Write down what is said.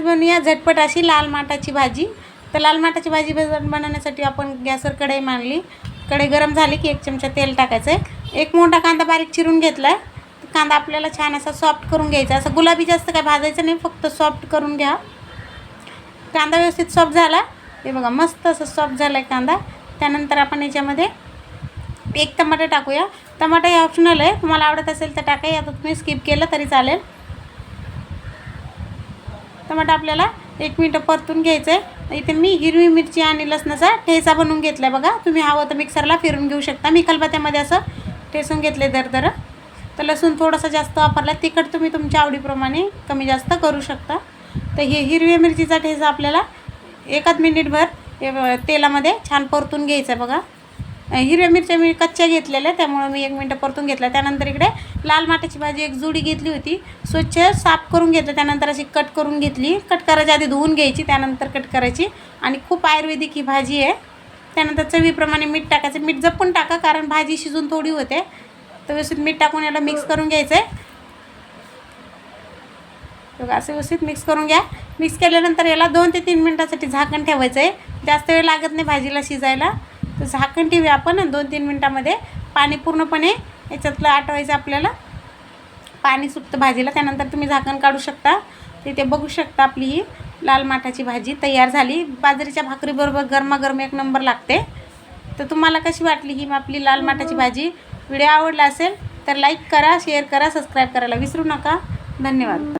आज बनवूया झटपट अशी लाल माठाची भाजी. तर लाल माठाची भाजी बनवण्यासाठी आपण गॅसवर कढई मांडली. कढई गरम झाली की एक चमचा तेल टाकायचं आहे एक मोठा कांदा बारीक चिरून घेतला आहे कांदा आपल्याला छान असा सॉफ्ट करून घ्यायचा. असं गुलाबी जास्त काय भाजायचं नाही फक्त सॉफ्ट करून घ्या. कांदा व्यवस्थित सॉफ्ट झाला. हे बघा मस्त असं सॉफ्ट झाला आहे कांदा. त्यानंतर आपण याच्यामध्ये एक टमाटर टाकूया. टमाटर हे ऑप्शनल आहे. तुम्हाला आवडत असेल तर टाका. आता तुम्ही स्किप केलं तरी चालेल. टमाटर आपल्याला एक मिनटं परतून घ्यायचं आहे इथे मी हिरवी मिरची आणि लसणाचा ठेचा बनवून घेतला आहे बघा. तुम्ही हवं तर मिक्सरला फिरून घेऊ शकता. मी खलबत्त्यामध्ये असं ठेसून घेतले दरदर तर लसूण थोडंसं जास्त वापरला. तिखट तुम्ही तुमच्या आवडीप्रमाणे कमी जास्त करू शकता. तर हे हिरव्या मिरचीचा ठेचा आपल्याला एकाच मिनिटभर तेलामध्ये छान परतून घ्यायचं आहे बघा. हिरव्या मिरच्या मी कच्च्या घेतलेल्या त्यामुळं मी एक मिनटं परतून घेतल्या. त्यानंतर इकडे लाल माठाची भाजी एक जुडी घेतली होती. स्वच्छ साफ करून घेतलं त्यानंतर अशी कट करून घेतली. कट करायच्या आधी धुवून घ्यायची त्यानंतर कट करायची. आणि खूप आयुर्वेदिक ही भाजी आहे. त्यानंतर चवीप्रमाणे मीठ टाकायचं. मीठ जपून टाका कारण भाजी शिजून थोडी होते. तर व्यवस्थित मीठ टाकून याला मिक्स करून घ्यायचं आहे असं व्यवस्थित मिक्स करून घ्या. मिक्स केल्यानंतर याला दोन ते तीन मिनटासाठी झाकण ठेवायचं आहे जास्त वेळ लागत नाही भाजीला शिजायला. तर झाकण ठेवूया आपण दोन तीन मिनटामध्ये पाणी पूर्णपणे याच्यातलं आटवायचं आपल्याला. पाणी सुटतं भाजीला त्यानंतर तुम्ही झाकण काढू शकता. तिथे बघू शकता आपली ही लाल माठाची भाजी तयार झाली. बाजरीच्या भाकरीबरोबर गरमागरम एक नंबर लागते. तर तुम्हाला कशी वाटली ही आपली लाल माठाची भाजी? व्हिडिओ आवडला असेल तर लाईक करा शेअर करा सबस्क्राईब करायला विसरू नका. धन्यवाद.